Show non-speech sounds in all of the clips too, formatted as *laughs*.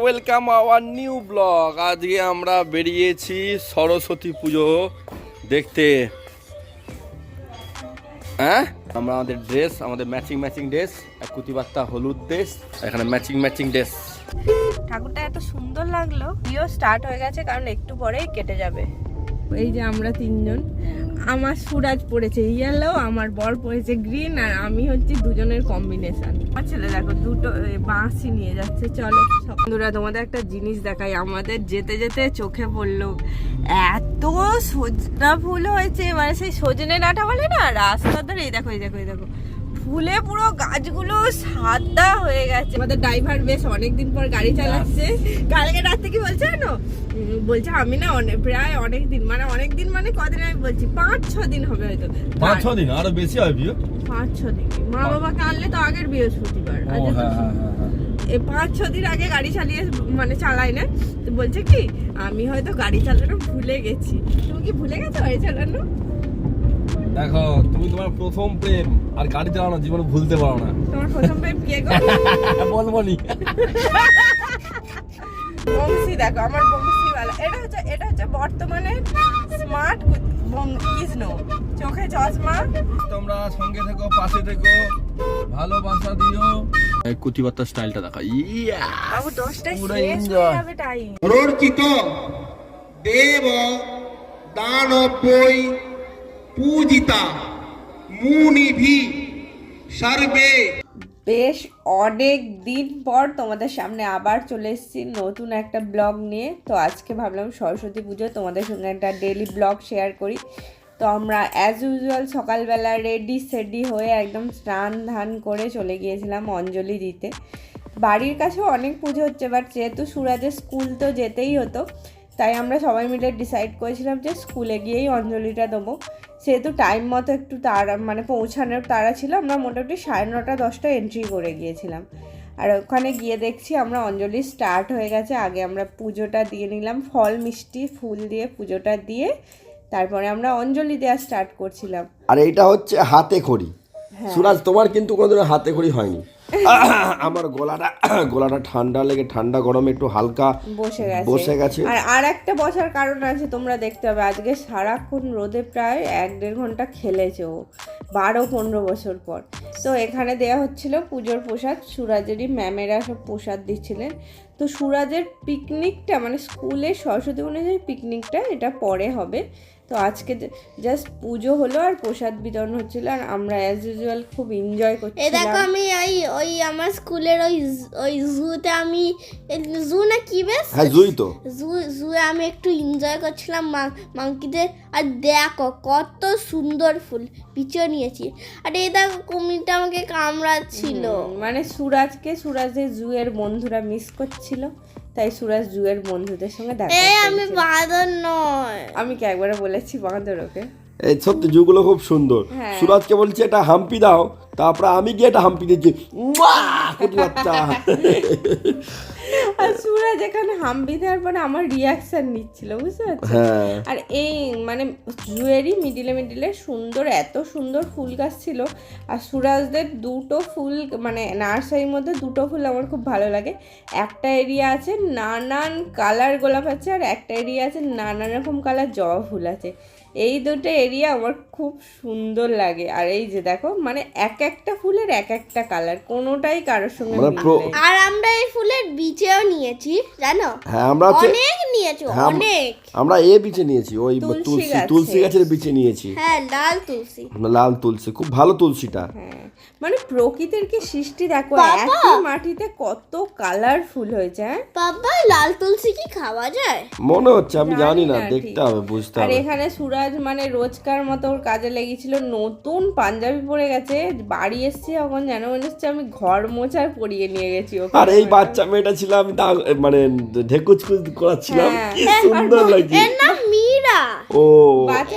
Welcome our new blog আজকে আমরা বেরিয়েছি সরস্বতী পুজো। দেখতে। হ্যাঁ? আমরা আমাদের ড্রেস আমাদের ম্যাচিং ম্যাচিং ড্রেস কুতিবার্তা হলুদ ড্রেস এখানে ম্যাচিং ম্যাচিং ড্রেস ঠাকুরটা এত সুন্দর লাগল। ভিডিও স্টার্ট হয়ে গেছে কারণ একটু পরেই কেটে যাবে। এই যে আমরা তিনজন। আমার সুরাজ পড়েছে ইয়েলো আমার বর পড়েছে গ্রিন আর আমি হচ্ছে দুজনের কম্বিনেশন আমার ছেলে দেখো দুটো বাঁশি নিয়ে যাচ্ছে, চলো। বন্ধুরা, তোমাদের একটা জিনিস দেখাই। আমাদের যেতে যেতে চোখে পড়ল এত সজনা ফুল হয়েছে মানে সেই সজনে ডাঁটা বলে না? রাস্তা ধরে, এই দেখো এই দেখো এই দেখো। ফুলে পুরো গাছগুলো সাদা হয়ে গেছে। আমাদের ড্রাইভার বেশ অনেকদিন পর গাড়ি চালাচ্ছে। কালকে রাতে কি বলছে জানো? বলছে আমি না অনেক প্রায় অনেক দিন মানে অনেক দিন মানে কদিন আমি বলছি পাঁচ ছ দিন হবে হয়তো। পাঁচ ছ দিন আরও বেশি হয় বিয়ে? পাঁচ ছ দিন। মা বাবাকে আনলে তো আগের বৃহস্পতিবার। হ্যাঁ হ্যাঁ হ্যাঁ হ্যাঁ। এই পাঁচ ছ দিন আগে গাড়ি চালিয়ে মানে চালাই না? তো বলছে কি আমি হয়তো গাড়ি চালানো ভুলে গেছি। তুমি কি ভুলে গেছো গাড়ি চালানো? দেখো তুমি তোমার প্রথম প্রেম আর গাড়ি চালানো জীবনে ভুলতে পারো না। তোমার প্রথম প্রেম কে গো? *laughs* বলব নি বংশী দেখো আমার বংশীওয়ালা। এটা হচ্ছে এটা হচ্ছে বর্তমানে স্মার্ট কৃষ্ণ চোখে চশমা। তোমরা সঙ্গে থেকো পাশে থেকো ভালোবাসা দিও। কুতিবার্তা স্টাইলটা দেখা। ইয়া বাবু দশটায় পুরো শেষ হয়ে যাবে টাইম দেব দানবৈ পূজিতা, মুনিভি, সর্বে। বেশ অনেক দিন পর তোমাদের সামনে আবার চলে এসেছি নতুন একটা ব্লগ নিয়ে। তো আজকে ভাবলাম সরস্বতী পুজো, তোমাদের সঙ্গে একটা ডেলি ব্লগ শেয়ার করি। তো আমরা অ্যাজ ইউজুয়াল সকালবেলা রেডি সেডি হয়ে একদম স্নান ধান করে চলে গিয়েছিলাম অঞ্জলি দিতে। বাড়ির কাছেও অনেক পুজো হচ্ছে বাট যেহেতু সুরাজের স্কুল তো যেতেই হতো, তাই আমরা সবাই মিলে ডিসাইড করেছিলাম যে স্কুলে গিয়েই অঞ্জলিটা দেবো। সেহেতু টাইম মতো একটু তাড়া মানে পৌঁছানোর তাড়া ছিল আমরা মোটামুটি সাড়ে নটা দশটা এন্ট্রি করে গিয়েছিলাম। আর ওখানে গিয়ে দেখছি আমরা অঞ্জলি স্টার্ট হয়ে গেছে আগে আমরা পুজোটা দিয়ে নিলাম ফল মিষ্টি ফুল দিয়ে পুজোটা দিয়ে তারপরে আমরা অঞ্জলি দেওয়া স্টার্ট করছিলাম। আর এটা হচ্ছে হাতে খড়ি। সুরাজ তোমার কিন্তু কোনোদিনও হাতে খড়ি হয়নি? *coughs* আমার গলাটা *coughs* গলাটা ঠান্ডা লেগে ঠান্ডা গরমে একটু হালকা বসে গেছে। বসে গেছে। আর আর একটা বসার কারণ আছে তোমরা দেখতে হবে আজকে সারাক্ষণ রোদে প্রায় এক দেড় ঘণ্টা খেলেছে ও বারো পনেরো বছর পর। তো এখানে দেয়া হচ্ছিল পুজোর প্রসাদ সুরাজেরই ম্যামেরা সব প্রসাদ দিচ্ছিলেন। তো সুরাজের পিকনিকটা মানে স্কুলে সরস্বতী অনুযায়ী পিকনিকটা এটা পরে হবে। তো আজকে জাস্ট পুজো হলো আর প্রসাদ বিতরণ হচ্ছিল আর আমরা অ্যাজ ইউজুয়াল খুব এনজয় এই দেখো আমি ওই ওই আমার স্কুলের ওই ওই জুতে আমি জু না কি বেশ? হ্যাঁ জুই তো। জু জুয়ে আমি একটু এনজয় করছিলাম মাংকিদের আর দেখো কত সুন্দর ফুল পিছিয়ে নিয়েছি। আর এই দেখো কুমিরটা আমাকে কামড়াচ্ছিল। মানে সুরাজকে সুরাজের জুয়ের বন্ধুরা মিস করছিল। তাই সুরাজ জুয়ের বন্ধুদের সঙ্গে দেখা এই আমি বাঁদর নয়। আমি কি একবারে বলেছি বাঁদর ওকে? এই সত্যি জুগুলো খুব সুন্দর। হ্যাঁ। সুরাজকে বলছি এটা হাম্পি দাও। তারপরে আমি গিয়ে এটা হাম্পি দিচ্ছি। বাচ্চা *laughs* আর সুরাজ এখানে হাম্বি দেওয়ার পরে আমার রিয়াকশন নিচ্ছিল বুঝতে পারছ? হ্যাঁ। আর এই মানে জুয়েরই মিডিলে মিডিলে সুন্দর এত সুন্দর ফুল গাছ ছিল। আর সুরাজদের দুটো ফুল মানে নার্সারির মধ্যে দুটো ফুল আমার খুব ভালো লাগে। একটা এরিয়া আছে নানান কালার গোলাপ আছে আর একটা এরিয়া আছে নানান রকম কালার জবা ফুল আছে। এই দুটো এরিয়া আমার খুব সুন্দর লাগে। আর এই যে দেখো মানে এক একটা ফুলের এক একটা কালার কোনোটাই কারোর সঙ্গে মানে। আর আমরা এই ফুলের বীজেও নিয়েছি জানো? হ্যাঁ আমরা অনেক নিয়েছি হ্যাঁ, অনেক। আমরা এ বিচে নিয়েছি ওই তুলসী তুলসী গাছে। তুলসী গাছের বিচে নিয়েছি। হ্যাঁ লাল তুলসী। লাল তুলসী খুব ভালো তুলসীটা। হ্যাঁ। মানে প্রকৃতির কি সৃষ্টি দেখো! একই মাটিতে কত কালারফুল হয়েছে হ্যাঁ? বাবা লাল তুলসী কি খাওয়া যায়? মনে হচ্ছে আমি জানি না দেখতে হবে বুঝতে হবে। আর এখানে সুরাজ মানে রোজকার মতো ওর কাজে লেগেছিল নতুন পাঞ্জাবি পরে গেছে বাড়ি এসছি এখন যেন মনে হচ্ছে আমি ঘর মোছার পরিয়ে নিয়ে গেছি ওকে আর এই বাচ্চা মেয়েটা ছিল আমি মানে ঢেকুচকুচ করাচ্ছিলাম হ্যাঁ। কি সুন্দর লাগছে। এর নাম মীরা। ও। বলছে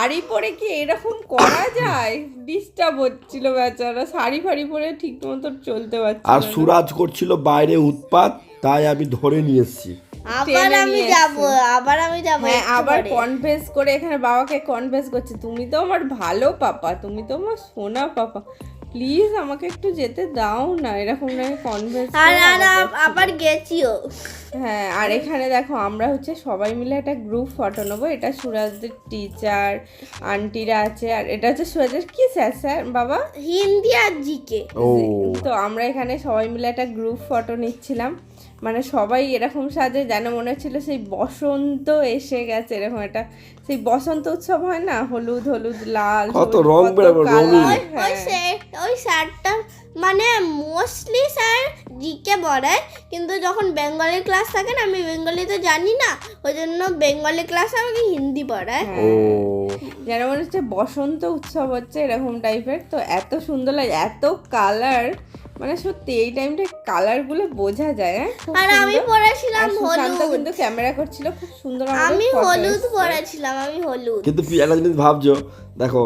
শাড়ি পরে কি এরকম করা যায়? ডিস্টার্ব হচ্ছিল বেচারা শাড়ি ফাড়ি পরে ঠিক মতো চলতে পারছে আর সুরাজ করছিল বাইরে উৎপাত তাই আমি ধরে নিয়েছি এসেছি। আবার আমি যাব আবার আমি যাব হ্যাঁ আবার। কনফেস করে এখানে বাবাকে কনফেস করছে। তুমি তো আমার ভালো পাপা তুমি তো আমার সোনা পাপা। প্লিজ আমাকে একটু যেতে দাও না এরকম না কনভেন্স আর আর আবার গেছিও। হ্যাঁ আর এখানে দেখো আমরা হচ্ছে সবাই মিলে একটা গ্রুপ ফটো নেব। এটা সুরাজদের টিচার আন্টিরা আছে আর এটা হচ্ছে সুরাজের কি স্যার স্যার বাবা? হিন্দি আর জিকে। ও। তো আমরা এখানে সবাই মিলে একটা গ্রুপ ফটো নিচ্ছিলাম। মানে সবাই এরকম সাজে যেন মনে হচ্ছিল সেই বসন্ত এসে গেছে এরকম একটা সেই বসন্ত উৎসব হয় না হলুদ হলুদ লাল কত রং। ওই হ্যাঁ। ওই স্যারটা মানে মোস্টলি স্যার জিকে পড়ায় কিন্তু যখন বেঙ্গলি ক্লাস থাকে না আমি বেঙ্গলি তো জানি না ওই জন্য বেঙ্গলি ক্লাসে আমাকে হিন্দি পড়ায় ও যেন মনে হচ্ছে বসন্ত উৎসব হচ্ছে এরকম টাইপের তো এত সুন্দর লাগে এত কালার মানে সত্যি এই টাইমটা কালারগুলো বোঝা যায় হ্যাঁ? আর আমি পরেছিলাম হলুদ। কিন্তু ক্যামেরা করছিল খুব সুন্দর আমি হলুদ পরেছিলাম পড়েছিলাম আমি হলুদ। কিন্তু পিয়ালা একটা জিনিস ভাবছ দেখো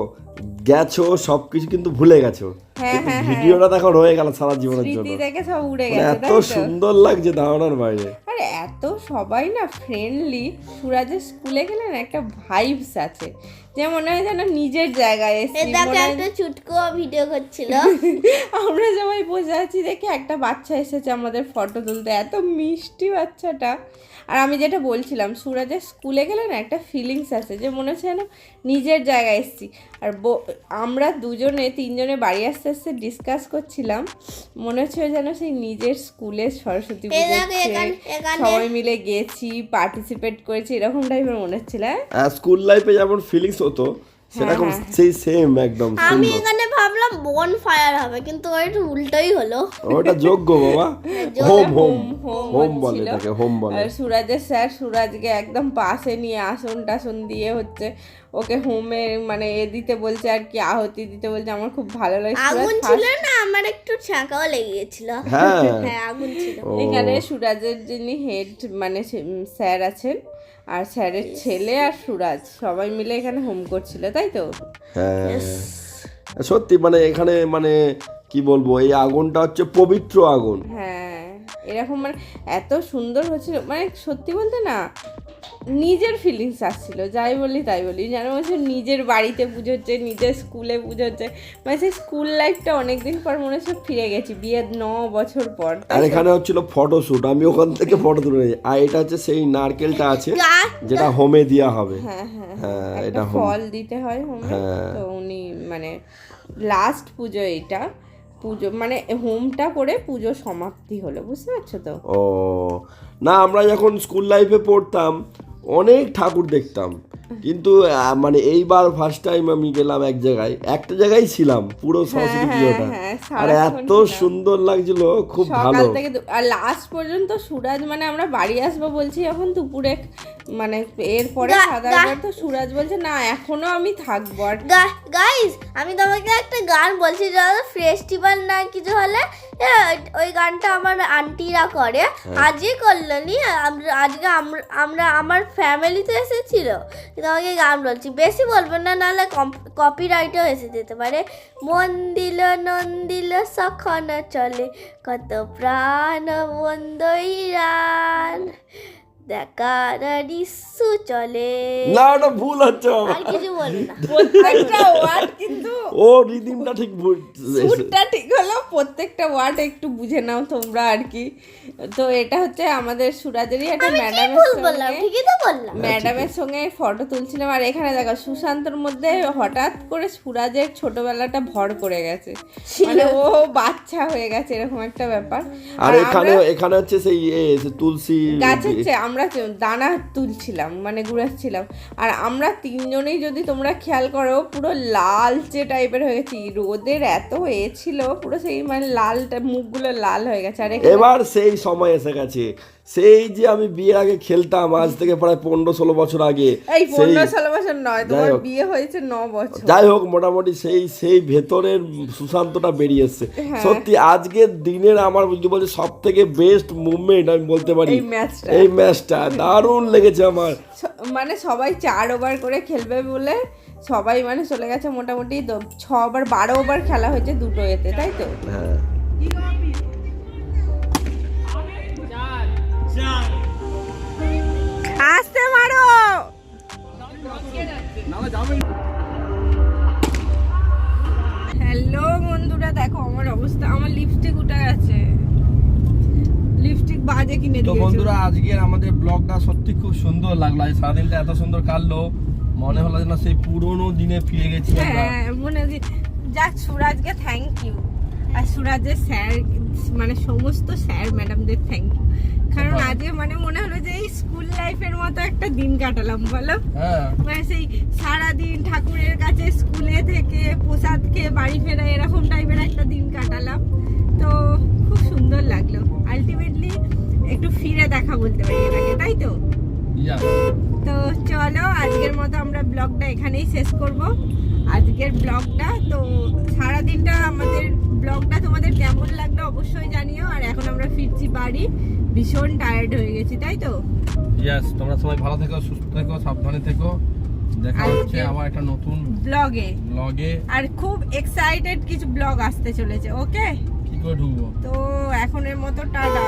গেছো সবকিছু কিন্তু ভুলে গেছো। হ্যাঁ, হ্যাঁ, হ্যাঁ। ভিডিওটা দেখো রয়ে গেল সারা জীবনের জন্য। স্মৃতি সব উড়ে মানে গেছে এত সুন্দর লাগছে ধারণার বাইরে। আরে এত সবাই না ফ্রেন্ডলি সুরাজের স্কুলে গেলে না একটা ভাইবস আছে। যে মনে হয় যেন নিজের জায়গায় এসেছি এটাকে একটা চুটকো ভিডিও করছিল। *laughs* আমরা সবাই বসে আছি দেখে একটা বাচ্চা এসেছে আমাদের ফটো তুলতে। এত মিষ্টি বাচ্চাটা। আর আমি যেটা বলছিলাম সুরাজের স্কুলে গেলে না একটা ফিলিংস আছে যে মনে হচ্ছে যেন নিজের জায়গায় এসেছি। আর ব- আমরা দুজনে তিনজনে বাড়ি আসতে আসতে ডিসকাস করছিলাম মনে হচ্ছে যেন সেই নিজের স্কুলে সরস্বতী সবাই মিলে গেছি পার্টিসিপেট করেছি এরকম টাইপের মনে হচ্ছিল হ্যাঁ? স্কুল লাইফে যেমন ফিলিংস হতো সেরকম সেই সেম একদম আমি এখানে বন ফায়ার হবে কিন্তু ওই একটু উল্টোই হলো। ওটা যোগ্য বাবা। *laughs* Home home. হোম বলে। তাকে হোম বলে। আর সুরাজের স্যার সুরাজকে একদম পাশে নিয়ে আসন টাসন দিয়ে হচ্ছে ওকে হোমে মানে এ দিতে বলছে আর কি আহতি দিতে বলছে। আমার খুব ভালো লাগে সুরাজ আগুন ছিল না? আমার একটু ছাঁকাও লেগে গেছিল হ্যাঁ। *laughs* হ্যাঁ আগুন ছিল। এখানে সুরাজের যিনি হেড মানে স্যার আছেন আর স্যারের ছেলে আর সুরাজ সবাই মিলে এখানে হোম করছিল তাই তো? হ্যাঁ। সত্যি মানে এখানে মানে কি বলব, এই আগুনটা হচ্ছে পবিত্র আগুন। হ্যাঁ এরকম মানে এত সুন্দর হচ্ছিল মানে সত্যি বলতে না নিজের ফিলিংস আসছিল যাই বলি তাই বলি। যেন হচ্ছে নিজের বাড়িতে পুজো হচ্ছে নিজের স্কুলে পুজো হচ্ছে মানে সেই স্কুল লাইফটা অনেকদিন পর মনে হচ্ছে ফিরে গেছি বিয়ের ন বছর পর আর এখানে হচ্ছিল ফটোশুট আমি ওখান থেকে ফটো তুলে আর এটা হচ্ছে সেই নারকেলটা আছে যেটা হোমে দেওয়া হবে। হ্যাঁ হ্যাঁ হ্যাঁ এটা ফল দিতে হয় হোমে হ্যাঁ। তো উনি মানে লাস্ট পুজো এটা পুজো মানে হোমটা করে পুজো সমাপ্তি হলো বুঝতে পারছ তো? ও না আমরা যখন স্কুল লাইফে পড়তাম অনেক ঠাকুর দেখতাম। কিন্তু মানে এইবার ফার্স্ট টাইম আমি গেলাম এক জায়গায়। একটা জায়গায় ছিলাম পুরো সরস্বতী হ্যাঁ, পুজোটা। হ্যাঁ, আর এত সুন্দর লাগছিল খুব ভালো। আর লাস্ট পর্যন্ত সুরাজ মানে আমরা বাড়ি আসব বলছি এখন দুপুরে মানে এরপরে খাওয়া তো সুরাজ বলছে না এখনও আমি থাকব আর গাইস আমি তোমাকে একটা গান বলছি ফেস্টিভ্যাল না কিছু হলে এ, ওই গানটা আমার আন্টিরা করে আজই করল নি আমরা আজকে আমরা- আমরা আমার ফ্যামিলিতে এসেছিল তোমাকে গান বলছি। বেশি বলব না নাহলে কপিরাইটও এসে যেতে পারে। মন দিল নন দিল সখন চলে কত প্রাণ বন্ধই রান। চলে। না ওটা ভুল হচ্ছে বাবা। আর কিছু না। প্রত্যেকটা ওয়ার্ড কিন্তু ও রিদিমটা ঠিক ভুল সুরটা ঠিক হলো প্রত্যেকটা ওয়ার্ড একটু বুঝে নাও তোমরা আর কি। তো এটা হচ্ছে আমাদের সুরাজেরই একটা ম্যাডামের বললাম সঙ্গে ঠিকই তো বললাম। ম্যাডামের সঙ্গে ফটো তুলছিলাম আর এখানে দেখো সুশান্তর মধ্যে হঠাৎ করে সুরাজের ছোটবেলাটা ভর করে গেছে। মানে ও বাচ্চা হয়ে গেছে এরকম একটা ব্যাপার। আর এখানে এখানে হচ্ছে সেই তুলসী গাছের চেয়ে আমরা দানা তুলছিলাম মানে গুড়াচ্ছিলাম। আর আমরা তিনজনেই যদি তোমরা খেয়াল করো, পুরো লাল যে টাইপের হয়ে গেছি রোদের এত হয়েছিল ছিল, পুরো সেই মানে লালটা, মুখগুলো লাল হয়ে গেছে। আর এবার সেই সময় এসে গেছে। সেই যে আমি বিয়ের আগে খেলতাম আজ থেকে প্রায় পনেরো ষোলো বছর আগে যাই হোক। বিয়ে হয়েছে বছর। যাই হোক মোটামুটি সেই সেই ভেতরের সুশান্তটা বেরিয়ে এসছে হ্যাঁ। সত্যি আজকের দিনের আমার যদি বলছে সব থেকে বেস্ট মুভমেন্ট আমি বলতে পারি। এই ম্যাচটা দারুণ লেগেছে আমার। মানে সবাই চার ওভার করে খেলবে বলে সবাই মানে চলে গেছে মোটামুটি ছ ওভার বারো ওভার খেলা হয়েছে দুটো এতে তাই তো? হ্যাঁ। হ্যালো বন্ধুরা দেখো আমার অবস্থা আমার লিপস্টিক উঠে গেছে। লিপস্টিক বাজে কিনে তো বন্ধুরা আজকের আমাদের ব্লগটা সত্যি খুব সুন্দর লাগল। আজ সারাদিনটা এত সুন্দর কাটলো। মনে হলো যেন সেই পুরোনো দিনে ফিরে গেছি আমরা। হ্যাঁ মনে হয় যাক সুরাজকে থ্যাংক ইউ আর সুরাজের স্যার মানে সমস্ত স্যার ম্যাডামদের থ্যাংক ইউ কারণ আজকে মানে মনে হলো যে এই স্কুল লাইফের মতো একটা দিন কাটালাম বলো? হ্যাঁ। মানে সেই সারাদিন ঠাকুরের কাছে স্কুলে থেকে প্রসাদ খেয়ে বাড়ি ফেরা এরকম টাইপের একটা দিন কাটালাম। তো খুব সুন্দর লাগল। আলটিমেটলি একটু ফিরে দেখা বলতে পারি এটাকে তাই তো? তো চলো আজকের মতো আমরা ব্লগটা এখানেই শেষ করব। আজকের ব্লগটা তো সারাদিনটা আমাদের ব্লগটা তোমাদের কেমন লাগল অবশ্যই জানিও আর এখন আমরা ফিরছি বাড়ি। ভীষণ টায়ার্ড হয়ে গেছি তাই তো? ইয়েস তোমরা সবাই ভালো থেকো সুস্থ থেকো সাবধানে থেকো। দেখা হচ্ছে আবার একটা নতুন ব্লগে ব্লগে আর খুব এক্সাইটেড কিছু ব্লগ আসতে চলেছে ওকে কি করে ঢুকবো? তো এখনের মতো টাটা।